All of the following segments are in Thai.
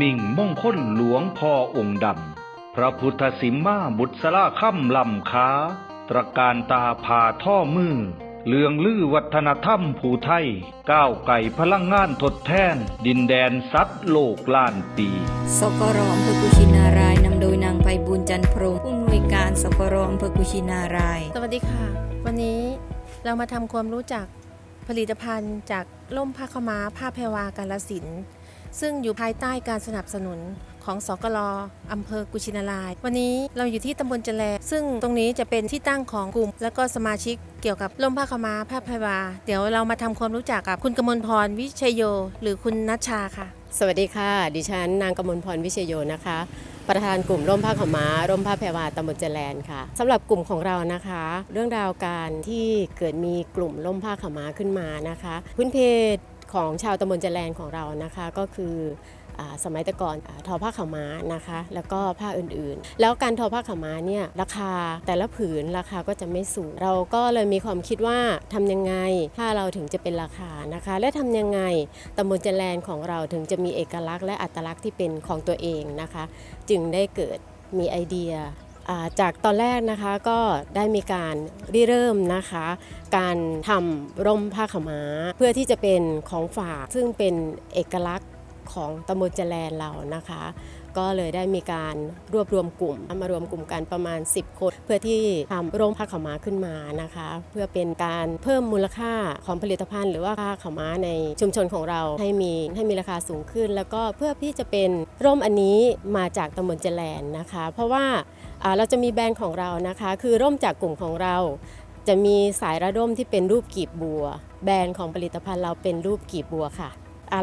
มิ่งมงคลหลวงพ่อองค์ดำ พระพุทธสิมมาบุตรสลาค่ำลำค้า ตระการตาผ่าท่อมือเลืองลือวัฒนธรรมภูไทย ก้าวไก่พลังงานทดแทน ดินแดนสัตว์โลกล้านปี สกรอำเภอกุชินารายนำโดยนางไพบุญจันทร์พรหมผู้อำนวยการสกรอำเภอกุชินาราย สวัสดีค่ะ วันนี้เรามาทำความรู้จักผลิตภัณฑ์จากล่มผ้าขาวม้าผ้าแพรวากาลสินธุ์ ซึ่งอยู่ภายใต้การสนับสนุนของสกลอำเภอกุชินาราย วันนี้เราอยู่ที่ตำบลเจแล ซึ่งตรงนี้จะเป็นที่ตั้งของกลุ่ม และก็สมาชิกเกี่ยวกับล่มผ้าขม้าผ้าแพรวา เดี๋ยวเรามาทำความรู้จักกับคุณกมลพรวิชยโย หรือคุณนัชชาค่ะ สวัสดีค่ะ ดิฉันนางกมลพรวิเชยโยนะคะ ประธานกลุ่มร่มผ้าขม้าร่มผ้าแพรวาตำบลเจแลนค่ะสำหรับกลุ่มของเรานะคะ เรื่องราวการที่เกิดมีกลุ่มร่มผ้าขม้าขึ้นมานะคะ พื้นเพ ของชาวตำบลเจแลนของเรานะคะก็คืออสมัยต่ก่อนอทอผ้าขาวม้านะคะ แล้วก็ผ้าอื่นๆ แล้วการทอผ้าขาวม้าเนี่ยราคาแต่ละผืนราคาก็จะไม่สูง เราก็เลยมีความคิดว่าทำยังไงผ้าเราถึงจะเป็นราคานะคะ และทำยังไงตำบลเจแลนของเราถึงจะมีเอกลักษณ์และอัตลักษณ์ที่เป็นของตัวเองนะคะ จึงได้เกิดมีไอเดีย จากตอนแรกนะคะก็ได้มีการริเริ่มนะคะ การทำร่มผ้าขาวม้า เพื่อที่จะเป็นของฝากซึ่งเป็นเอกลักษณ์ ของตำบลเจแลนเรานะคะ ก็เลยได้มีการรวบรวมกลุ่มมารวมกลุ่มกันประมาณ 10 คน เพื่อที่ทำร่มผ้าขาวม้าขึ้นมานะคะ เพื่อเป็นการเพิ่มมูลค่าของผลิตภัณฑ์ หรือว่าผ้าขาวม้าในชุมชนของเราให้มีให้มีราคาสูงขึ้น แล้วก็เพื่อที่จะเป็นร่มอันนี้มาจากตำบลเจแลนนะคะ เพราะว่าเราจะมีแบรนด์ของเรานะคะ คือร่มจากกลุ่มของเราจะมีสายระดมที่เป็นรูปกีบบัว แบรนด์ของผลิตภัณฑ์เราเป็นรูปกีบบัวค่ะ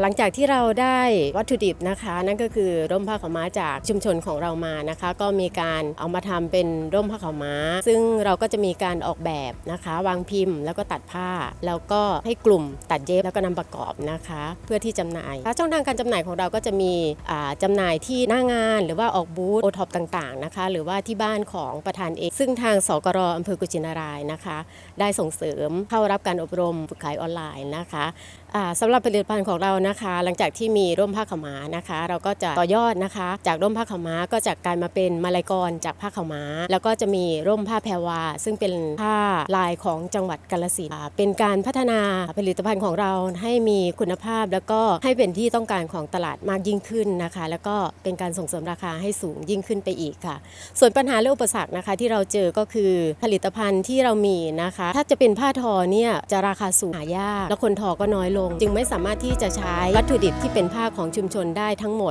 หลังจากที่เราได้วัตถุดิบนะคะ นั่นก็คือร่มผ้าขาวม้าจากชุมชนของเรามานะคะ ก็มีการเอามาทำเป็นร่มผ้าขาวม้า ซึ่งเราก็จะมีการออกแบบนะคะ วางพิมพ์ แล้วก็ตัดผ้า แล้วก็ให้กลุ่มตัดเย็บแล้วก็นำประกอบนะคะ เพื่อที่จำหน่ายช่องทางการจำหน่ายของเราก็จะมีอ่าจำหน่ายที่หน้างานหรือว่าออกบูธโอท็อปต่างๆนะคะ หรือว่าที่บ้านของประธานเองซึ่งทางสกรอำเภอกุชินารายนะคะ ได้ส่งเสริมเข้ารับการอบรมฝึกขายออนไลน์นะคะอ่าสำหรับผลิตภัณฑ์ของเรานะคะ หลังจากที่มีร่มผ้าขาวม้านะคะ เราก็จะต่อยอดนะคะ จากร่มผ้าขาวม้าก็จากการมาเป็นมาลายกรจากผ้าขาวม้า แล้วก็จะมีร่มผ้าแพรวา ซึ่งเป็นผ้าลายของจังหวัดกาฬสินธุ์เป็นการพัฒนาผลิตภัณฑ์ของเราให้มีคุณภาพ แล้วก็ให้เป็นที่ต้องการของตลาดมากยิ่งขึ้นนะคะ แล้วก็เป็นการส่งเสริมราคาให้สูงยิ่งขึ้นไปอีกค่ะ ส่วนปัญหาและอุปสรรคนะคะที่เราเจอก็คือผลิตภัณฑ์ที่เรามีนะคะ ถ้าจะเป็นผ้าทอเนี่ยจะราคาสูงหายากแล้วคนทอก็น้อยลง จึงไม่สามารถที่จะใช้ช้วัตถุดิบที่เป็นผ้าของชุมชนได้ทั้งหมด